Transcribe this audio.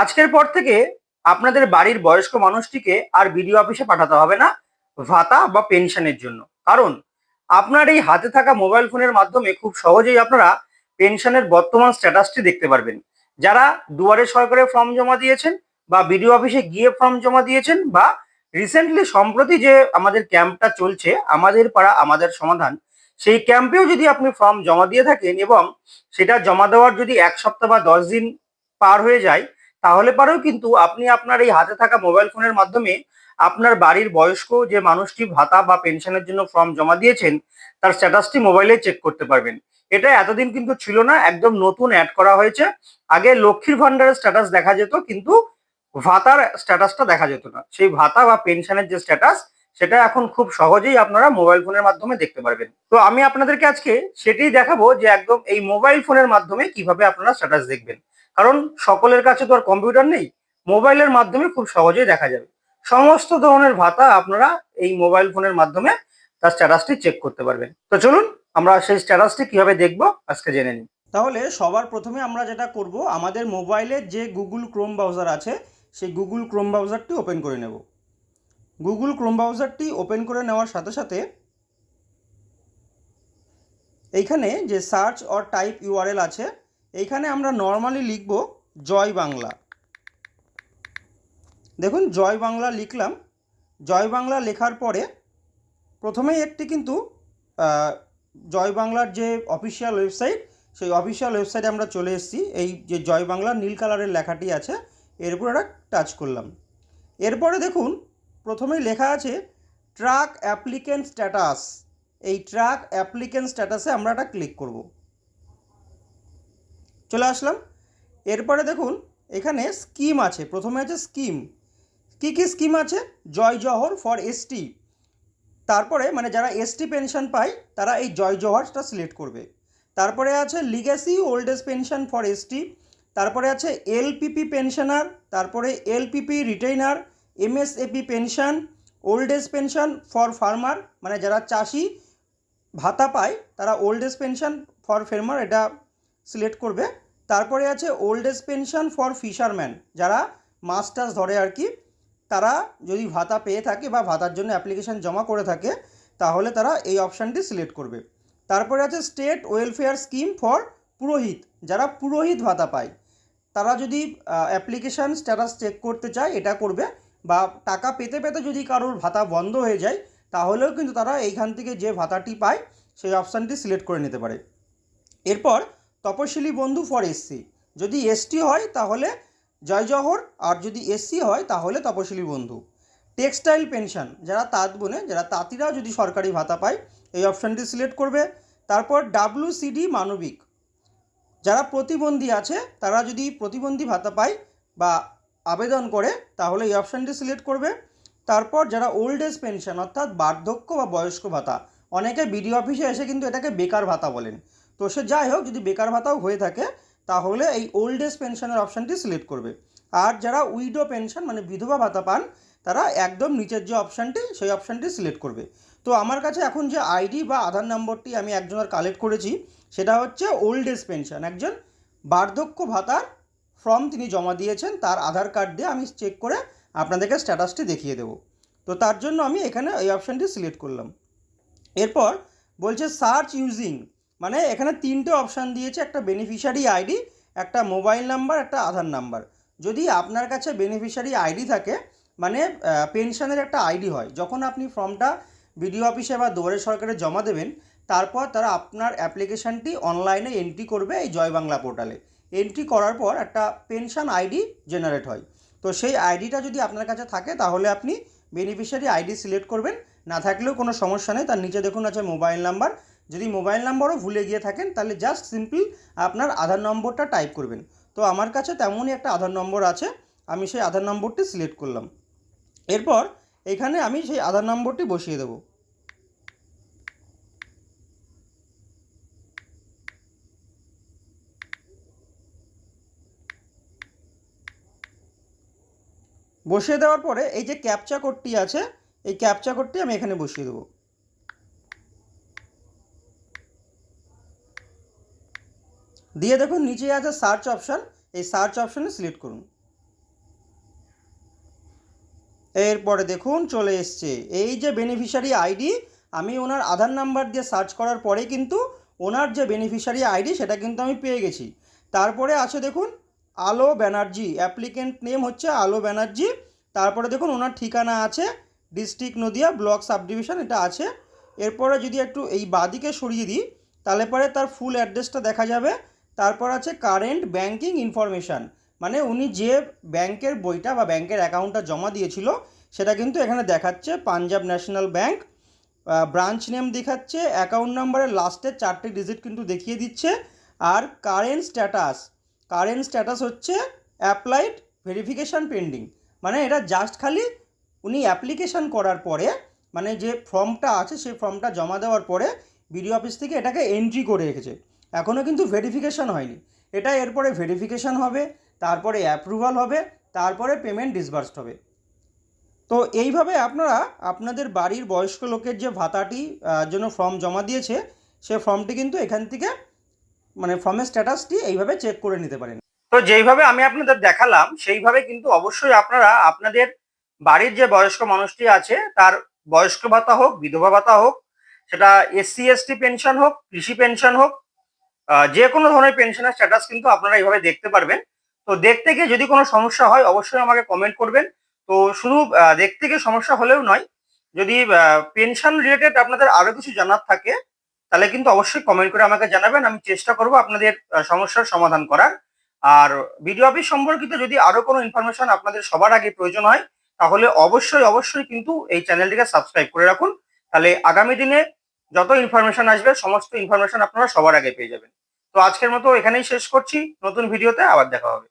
আজকের পর থেকে আপনাদের বাড়ির বয়স্ক মানুষটিকে আর বিডিও অফিসে পাঠাতে হবে না ভাতা বা পেনশনের জন্য। কারণ আপনার এই হাতে থাকা মোবাইল ফোনের মাধ্যমে খুব সহজেই আপনারা পেনশনের বর্তমান স্ট্যাটাসটি দেখতে পারবেন। যারা দুয়ারে সরকারে ফর্ম জমা দিয়েছেন বা বিডিও অফিসে গিয়ে ফর্ম জমা দিয়েছেন বা রিসেন্টলি সম্প্রতি যে আমাদের ক্যাম্পটা চলছে, আমাদের পাড়া, আমাদের সমাধান, সেই ক্যাম্পেও যদি আপনি ফর্ম জমা দিয়ে থাকেন এবং সেটা জমা দেওয়ার যদি এক সপ্তাহ বা দশ দিন পার হয়ে যায় তাহলে পরেও কিন্তু আপনি আপনার এই হাতে থাকা মোবাইল ফোনের মাধ্যমে আপনার বাড়ির বয়স্ক যে মানুষটি ভাতা বা পেনশনের জন্য ফর্ম জমা দিয়েছেন, তার স্ট্যাটাসটি মোবাইলে চেক করতে পারবেন। এটা এতদিন কিন্তু ছিল না, একদম নতুন অ্যাড করা হয়েছে। আগে লক্ষ্মীর ভান্ডারের স্ট্যাটাস দেখা যেত, কিন্তু ভাতার স্ট্যাটাসটা দেখা যেত না। সেই ভাতা বা পেনশনের যে স্ট্যাটাস সেটা এখন খুব সহজেই আপনারা মোবাইল ফোনের মাধ্যমে দেখতে পারবেন। তো আমি আপনাদেরকে আজকে সেটাই দেখাবো যে একদম এই মোবাইল ফোনের মাধ্যমে কীভাবে আপনারা স্ট্যাটাস দেখবেন। কারণ সকলের কাছে তো আর কম্পিউটার নেই, মোবাইলের মাধ্যমে খুব সহজেই দেখা যাবে। সমস্ত ধরনের ভাতা আপনারা এই মোবাইল ফোনের মাধ্যমে তার স্ট্যাটাসটি চেক করতে পারবেন। তো চলুন, আমরা সেই স্ট্যাটাসটি কীভাবে দেখব, আজকে জেনে নিই। তাহলে সবার প্রথমে আমরা যেটা করব, আমাদের মোবাইলের যে গুগল ক্রোম ব্রাউজার আছে, সেই গুগল ক্রোম ব্রাউজারটি ওপেন করে নেব। গুগল ক্রোম ব্রাউজারটি ওপেন করে নেওয়ার সাথে সাথে এইখানে যে সার্চ অর টাইপ ইউআরএল আছে এইখানে আমরা নর্মালি লিখব জয় বাংলা। দেখুন, জয় বাংলা লিখলাম। জয় বাংলা লেখার পরে প্রথমেই একটি কিন্তু জয় বাংলার যে অফিসিয়াল ওয়েবসাইট সেই অফিসিয়াল ওয়েবসাইটে আমরা চলে এসেছি। এই যে জয় বাংলা নীল কালারের লেখাটি আছে, এর উপর একটা টাচ করলাম। এরপরে দেখুন, প্রথমেই লেখা আছে ট্রাক অ্যাপ্লিকেন্ট স্ট্যাটাস এই ট্রাক অ্যাপ্লিকেন্ট স্ট্যাটাসে আমরা একটা ক্লিক করব। চলে আসলাম। এরপরে দেখুন, এখানে স্কিম আছে। প্রথমে আছে স্কিম কী কী স্কিম আছে? জয় জহর ফর এসটি তারপরে মানে যারা এসটি পেনশন পায়, তারা এই জয় জহরটা সিলেক্ট করবে। তারপরে আছে legacy old age pension for ST তারপরে আছে এলপিপি পেনশনার তারপরে LPP retainer MSAP pension old age pension for farmer মানে যারা চাষি ভাতা পায়, তারা old age pension for farmer এটা সিলেক্ট করবে। তারপরে আছে old age pension for fisherman যারা টাছ ধরে আর কি। তারা যদি ভাতা পেয়ে থাকে বা ভাতার জন্য অ্যাপ্লিকেশন জমা করে থাকে, তাহলে তারা এই অপশানটি সিলেক্ট করবে। তারপরে আছে স্টেট ওয়েলফেয়ার স্কিম ফর পুরোহিত, যারা পুরোহিত ভাতা পায়। তারা যদি অ্যাপ্লিকেশান স্ট্যাটাস চেক করতে চায়, এটা করবে। বা টাকা পেতে পেতে যদি কারোর ভাতা বন্ধ হয়ে যায়, তাহলেও কিন্তু তারা এইখান থেকে যে ভাতাটি পায়, সেই অপশানটি সিলেক্ট করে নিতে পারে। এরপর তপশিলি বন্ধু ফর এসসি যদি এসটি হয়, তাহলে জয় জহর আর যদি এসসি হয়, তাহলে তপশিলি বন্ধু। টেক্সটাইল পেনশন যারা তাঁত বোনে, যারা তাঁতিরাও যদি সরকারি ভাতা পায়, এই অপশানটি সিলেক্ট করবে। তারপর ডাব্লুসিডি মানবিক। যারা প্রতিবন্ধী আছে, তারা যদি প্রতিবন্ধী ভাতা পায় বা আবেদন করে, তাহলে এই অপশানটি সিলেক্ট করবে। তারপর যারা ওল্ড এজ পেনশন অর্থাৎ বার্ধক্য বা বয়স্ক ভাতা, অনেকে বিডিও অফিসে এসে কিন্তু এটাকে বেকার ভাতা বলেন। তো সে যাই হোক, যদি বেকার ভাতাও হয়ে থাকে, তাহলে এই ওল্ড এজ পেনশনের অপশানটি সিলেক্ট করবে। আর যারা উইডো পেনশন মানে বিধবা ভাতা পান, তারা একদম নিচের যে অপশানটি সেই অপশানটি সিলেক্ট করবে। তো আমার কাছে এখন যে আইডি বা আধার নম্বরটি আমি একজনের কালেক্ট করেছি, সেটা হচ্ছে ওল্ড এজ পেনশন একজন বার্ধক্য ভাতার ফর্ম তিনি জমা দিয়েছেন, তার আধার কার্ড দিয়ে আমি চেক করে আপনাদেরকে স্ট্যাটাসটি দেখিয়ে দেবো। তো তার জন্য আমি এখানে এই অপশানটি সিলেক্ট করলাম। এরপর বলছে সার্চ ইউজিং মানে এখানে তিনটে অপশান দিয়েছে, একটা বেনিফিশিয়ারি আইডি একটা মোবাইল নাম্বার একটা আধার নাম্বার যদি আপনার কাছে বেনিফিশিয়ারি আইডি থাকে মানে পেনশনের একটা আইডি হয়, যখন আপনি ফর্মটা বিডিও অফিসে বা দুয়ারে সরকারে জমা দেবেন, তারপর তারা আপনার অ্যাপ্লিকেশানটি অনলাইনে এন্ট্রি করবে এই জয় বাংলা পোর্টালে এন্ট্রি করার পর একটা পেনশন আইডি জেনারেট হয়। তো সেই আইডিটা যদি আপনার কাছে থাকে, তাহলে আপনি বেনিফিশিয়ারি আইডি সিলেক্ট করবেন। না থাকলেও কোনো সমস্যা নেই, তার নিচে দেখুন আছে মোবাইল নাম্বার যদি মোবাইল নাম্বারও ভুলে গিয়ে থাকেন, তাহলে জাস্ট সিম্পল আপনার আধার নম্বরটা টাইপ করবেন। তো আমার কাছে তেমনই একটা আধার নম্বর আছে, আমি সেই আধার নম্বরটি সিলেক্ট করলাম। এরপর এখানে আমি সেই আধার নম্বরটি বসিয়ে দেবো। বসিয়ে দেওয়ার পরে এই যে ক্যাপচা কোডটি আছে, এই ক্যাপচা কোডটি আমি এখানে বসিয়ে দেবো। দিয়ে দেখুন নিচে আছে সার্চ অপশান এই সার্চ অপশানে সিলেক্ট করুন। এরপরে দেখুন, চলে এসছে। এই যে বেনিফিশিয়ারি আইডি আমি ওনার আধার নাম্বার দিয়ে সার্চ করার পরে কিন্তু ওনার যে বেনিফিশিয়ারি আইডি সেটা কিন্তু আমি পেয়ে গেছি। তারপরে আছে দেখুন, আলো ব্যানার্জি অ্যাপ্লিকেন্ট নেম হচ্ছে আলো ব্যানার্জি। তারপরে দেখুন, ওনার ঠিকানা আছে district Nadia block sub division এটা আছে। এরপরে যদি একটু এই বাদিকে সরিয়ে দিই, তাহলে পরে তার ফুল অ্যাড্রেসটা দেখা যাবে। তারপর আছে কারেন্ট ব্যাংকিং ইনফরমেশান মানে উনি যে ব্যাংকের বইটা বা ব্যাংকের অ্যাকাউন্টটা জমা দিয়েছিল, সেটা কিন্তু এখানে দেখাচ্ছে Punjab National Bank branch name দেখাচ্ছে অ্যাকাউন্ট নাম্বারের লাস্টের চারটে ডিজিট কিন্তু দেখিয়ে দিচ্ছে, আর কারেন্ট স্ট্যাটাস কারেন্ট স্ট্যাটাস হচ্ছে অ্যাপ্লাইড ভেরিফিকেশান পেন্ডিং মানে এটা জাস্ট খালি উনি অ্যাপ্লিকেশান করার পরে মানে যে ফর্মটা আছে, সেই ফর্মটা জমা দেওয়ার পরে বিডিও অফিস থেকে এটাকে এন্ট্রি করে রেখেছে। এখনও কিন্তু ভেরিফিকেশান হয়নি। এটা এরপরে ভেরিফিকেশান হবে, তারপরে অ্যাপ্রুভাল হবে, তারপরে পেমেন্ট ডিসবার্সড হবে। তো এইভাবে আপনারা আপনাদের বাড়ির বয়স্ক লোকের যে ভাতাটি জন্য ফর্ম জমা দিয়েছে, সে ফর্মটি কিন্তু এখান থেকে মানে ফর্মের স্ট্যাটাসটি এইভাবে চেক করে নিতে পারেন। তো যেইভাবে আমি আপনাদের দেখালাম, সেইভাবে কিন্তু অবশ্যই আপনারা আপনাদের বাড়ির যে বয়স্ক মানুষটি আছে, তার বয়স্ক ভাতা হোক, বিধবা ভাতা হোক, সেটা এসসি এসটি পেনশন হোক, কৃষি পেনশন হোক যে কোনো ধরনের পেনশনের স্ট্যাটাস কিন্তু আপনারা এইভাবে দেখতে পারবেন। তো দেখতে গিয়ে যদি কোনো সমস্যা হয়, অবশ্যই আমাকে কমেন্ট করবেন। তো শুধু দেখতে গিয়ে সমস্যা হলেও নয়, যদি পেনশন রিলেটেড আপনাদের আরও কিছু জানার থাকে, তাহলে কিন্তু অবশ্যই কমেন্ট করে আমাকে জানাবেন। আমি চেষ্টা করব আপনাদের সমস্যার সমাধান করার। আর ভিডিও অফিস সম্পর্কিত যদি আরও কোনো ইনফরমেশন আপনাদের সবার আগে প্রয়োজন হয়, তাহলে অবশ্যই অবশ্যই কিন্তু এই চ্যানেলটিকে সাবস্ক্রাইব করে রাখুন। তাহলে আগামী দিনে যত ইনফরমেশন আসবে, সমস্ত ইনফরমেশন আপনারা সবার আগে পেয়ে যাবেন। তো আজকের মতো এখানেই শেষ করছি। নতুন ভিডিওতে আবার দেখা হবে।